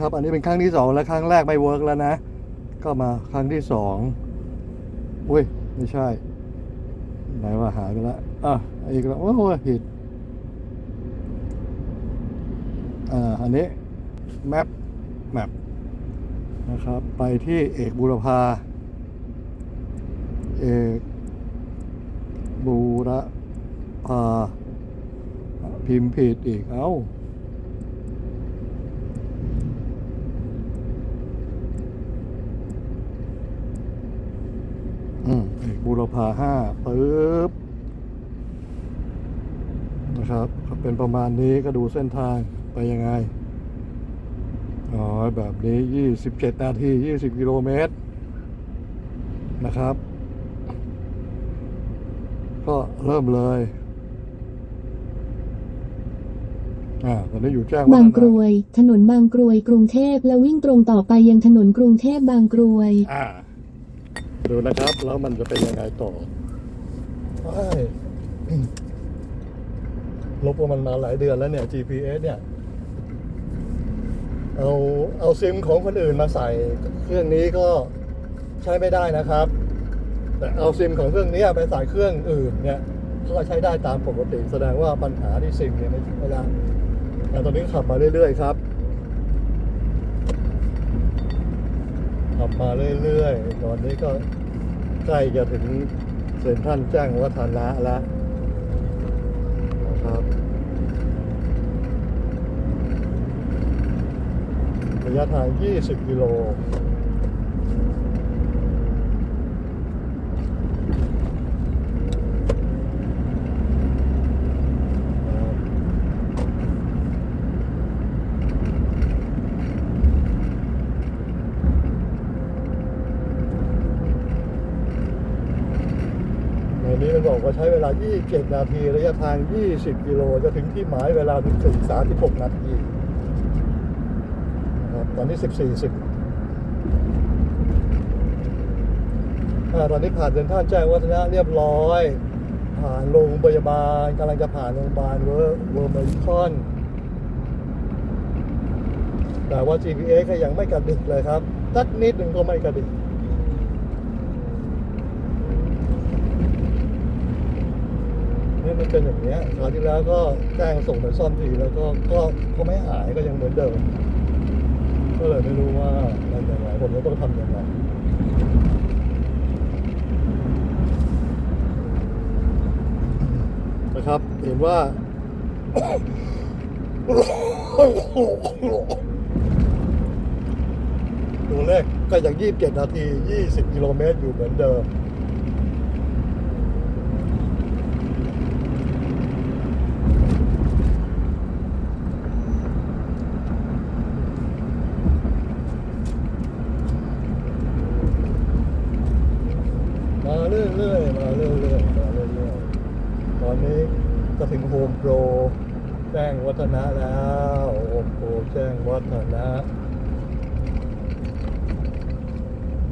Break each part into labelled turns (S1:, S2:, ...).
S1: ครับอันนี้เป็นครั้งที่สองและครั้งแรกไม่เวิร์กแล้วนะ ก็มาครั้งที่สองอุ้ยไม่ใช่ ไหนว่าหายไปแล้วอะอีกแล้วโอ้โหผิดอ่าอันนี้แมปแมปนะครับ ไปที่เอกบูรพา เอกบูรพาพิมพ์ผิดอีกเอ้ามเอก บูรพาห้าปึ๊บนะครับก็เป็นประมาณนี้ก็ดูเส้นทางไปยังไงอ๋อแบบนี้ 27 นาที 20 กิโลเมตร นะครับ ก็เริ่มเลยอ่าตอนนี้อยู่แจ้งวั
S2: บาง
S1: ฒ
S2: กร
S1: นะ
S2: วย ถนนบางกรวยกรุงเทพแล้ววิ่งตรงต่อไปยังถนนกรุงเทพบางกรวย
S1: อ่า ดูนะครับ แล้วมันจะเป็นยังไงต่อเอ้ยลบมันมาหลายเดือนแล้วเนี่ย GPS เนี่ย เอาเอาซิมของคนอื่นมาใส่ เครื่องนี้ก็ใช้ไม่ได้นะครับ แต่เอาซิมของเครื่องนี้ไปใส่เครื่องอื่นเนี่ยก็ใช้ได้ตามปกติแสดงว่าปัญหาที่ซิมเนี่ยไม่ไม่ได้แต่ตอนนี้ขับมาเรื่อยๆครับ ขับมาเรื่อยๆ ตอนนี้ก็ใกล้จะถึงเซ็นท่านแจ้งวัฒนะแล้วนะครับ ระยะทาง 20 กิโล ในนี้มันบอก ว่าใช้เวลา 27 นาที ระยะทาง 20 กิโล จะถึงที่หมายเวลาถึง36 นาทีนะครับตอนนี้ 14 10ตอนนี้ผ่านเดินท่าแจ้งวัฒนะเรียบร้อย ผ่านโรงพยาบาลกำลังจะผ่านโรงพยาบาลเวอร์เวอร์เมริคอน แต่ว่า GPS ก็ยังไม่กระดิกเลยครับสักนิดหนึ่งก็ไม่กระดิก มันเป็นอย่างเนี้ยคราวที่แล้วก็แจ้งส่งไปซ่อมทีแล้วก็ก็ก็ไม่หายก็ยังเหมือนเดิม ก็เลยไม่รู้ว่ามันยังไงผมก็ต้องทำยังไงนะครับ เห็นว่าตัวเลขก็ยัง 27 นาที 20 กิโลเมตรอยู่เหมือนเดิม มาเรื่อยๆ มาเรื่อยๆ มาเรื่อยๆ ตอนนี้ จะถึงโฮมโปรแจ้งวัฒนะแล้วโฮมโปรแจ้งวัฒนะ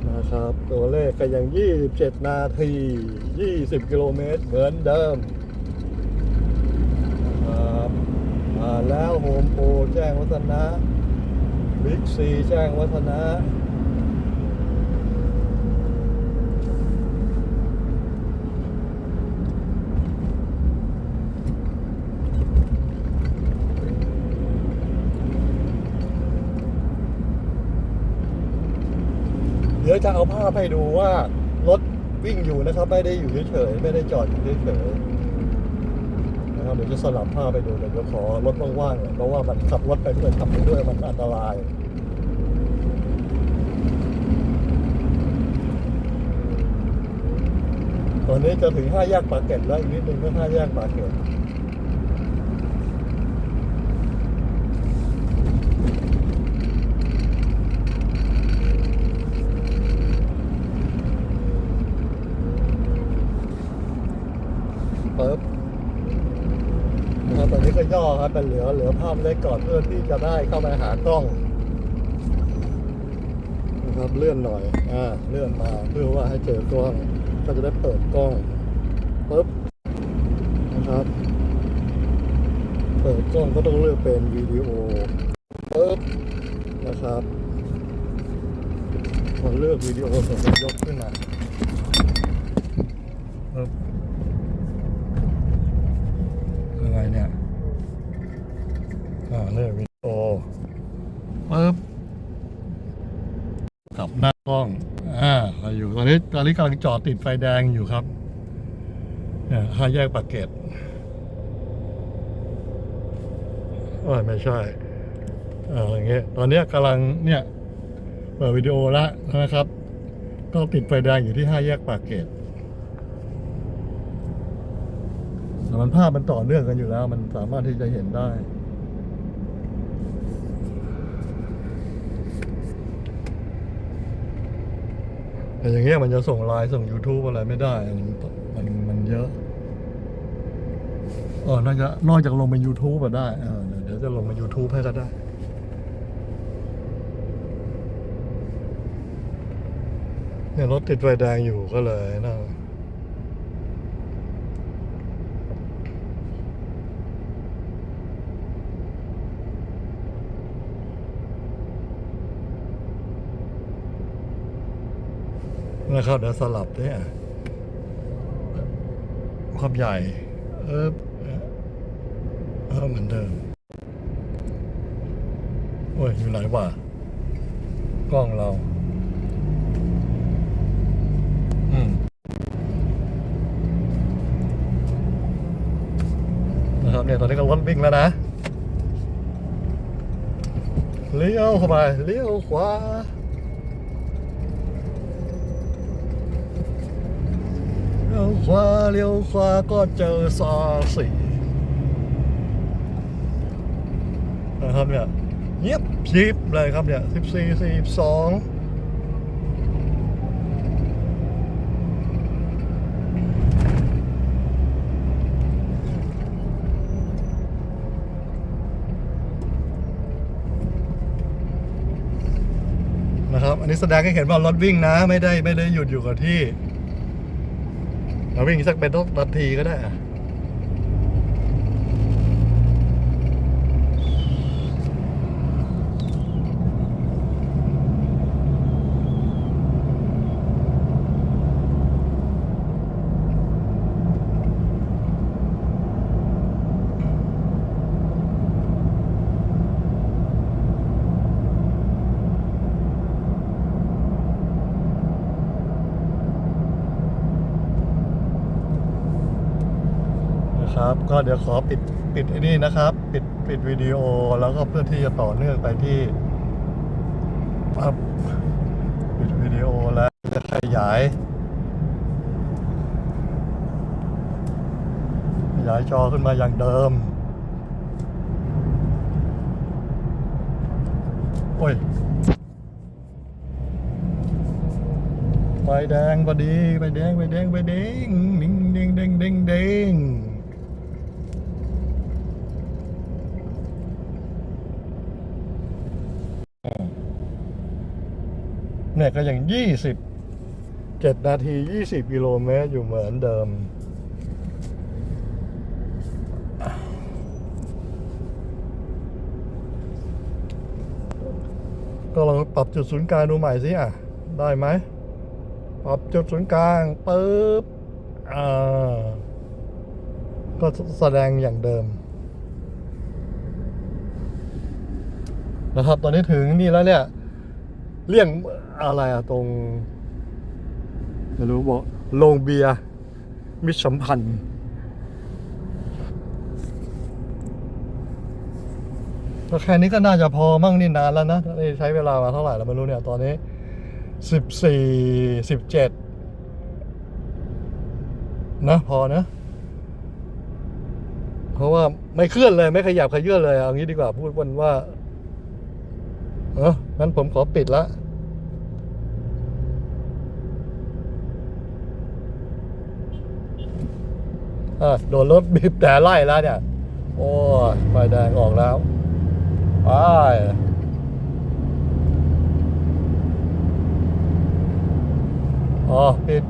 S1: นะครับ ตัวเลขก็ยัง 27 นาที 20 กิโลเมตรเหมือนเดิมนะครับมาแล้วโฮมโปรแจ้งวัฒนะบิ๊กซีแจ้งวัฒนะ เดี๋ยวจะเอาภาพให้ดูว่ารถวิ่งอยู่นะครับ ไม่ได้อยู่เฉยๆไม่ได้จอดอยู่เฉยๆนะครับเดี๋ยวจะสลับภาพไปดูเดี๋ยวขอรถว่างๆหน่อยเพราะว่ามันขับรถไปด้วยขับไปด้วยมันอันตรายตอนนี้จะถึงห้าแยกปากเกร็ดแล้วอีกนิดนึงก็ห้าแยกปากเกร็ด ปึ๊บนะครับตอนนี้ก็ย่อครับแต่เหลือเหลือภาพเล็กก่อนเพื่อที่จะได้เข้ามาหากล้องนะครับเลื่อนหน่อยอ่าเลื่อนมาเพื่อว่าให้เจอกล้องก็จะได้เปิดกล้องปึ๊บนะครับเปิดกล้องก็ต้องเลือกเป็นวิดีโอปึ๊บนะครับนะครับพอเลือกวิดีโอเสร็จแล้วยกขึ้นมาปึ๊บ ยังไงเนี่ยอ่าเลือกวิดีโอปึ๊บกลับหน้ากล้อง อ่าเราอยู่ตอนนี้ตอนนี้กำลังจอดติดไฟแดงอยู่ครับเนี่ยห้าแยกปากเกร็ดเออไม่ใช่เอออย่างเงี้ยตอนนี้กำลังเนี่ยเปิดวิดีโอแล้วนะครับ ก็ติดไฟแดงอยู่ที่ห้าแยกปากเกร็ดแต่ มันภาพมันต่อเนื่องกันอยู่แล้ว มันสามารถที่จะเห็นได้แต่อย่างเงี้ยมันจะส่งไลน์ส่ง YouTube อะไรไม่ได้มันมันเยอะเออน่าจะนอกจากลงเป็น YouTube อะได้เออเดี๋ยวจะลงเป็น YouTube ให้ก็ได้ เนี่ยรถติดไฟแดงอยู่ก็เลยนะ นะครับเดี๋ยวสลับเนี่ยความใหญ่ เออเออเหมือนเดิม โอ้ย อยู่ไหนวะกล้องเรา อืมนะครับเนี่ย ตอนนี้ก็รถวิ่งแล้วนะ เลี้ยวเข้าไป เลี้ยวขวา เลี้ยวขวาเลี้ยวขวาก็เจอซอสีนะครับเนี่ยเงียบชิบเลยครับเนี่ยสิบสี่สี่สองนะครับ อันนี้แสดงให้เห็นว่ารถวิ่งนะ ไม่ได้ไม่ได้หยุดอยู่กับที่ เราวิ่งสักเป็นนาทีก็ได้ ก็เดี๋ยวขอปิดปิดไอ้นี่นะครับ ปิดปิดวิดีโอแล้วก็เพื่อที่จะต่อเนื่องไปที่ปิดวิดีโอแล้วจะขยาย ขยายจอขึ้นมาอย่างเดิม โอ้ยไฟแดงพอดีไฟแดงไฟแดงไฟแดงดิ้งดิ้งดิ้งดิ้งดิ้ง เนี่ยก็ยังยี่สิบเจ็ดนาทียี่สิบกิโลเมตรอยู่เหมือนเดิม ก็ลองปรับจุดศูนย์กลางดูใหม่สิอะ ได้ไหม ปรับจุดศูนย์กลางปึ๊บ อ่า ก็แสดงอย่างเดิมนะครับ ตอนนี้ถึงนี่แล้วเนี่ย เลี่ยงอะไรอะตรงไม่รู้บอกโรงเบียร์มิตรสัมพันธ์ ก็แค่นี้ก็น่าจะพอมั่งนี่นานแล้วนะนี่ใช้เวลามาเท่าไหร่แล้วไม่รู้เนี่ย ตอนนี้สิบสี่สิบเจ็ดนะพอนะเพราะว่าไม่เคลื่อนเลย ไม่ขยับขยื่นเลยเอางี้ดีกว่าพูดวันว่า เออ งั้นผมขอปิดละอะโดนรถบีบแต่ไล่แล้วเนี่ย โอ้ยไฟแดงออกแล้วไปอ๋อปิด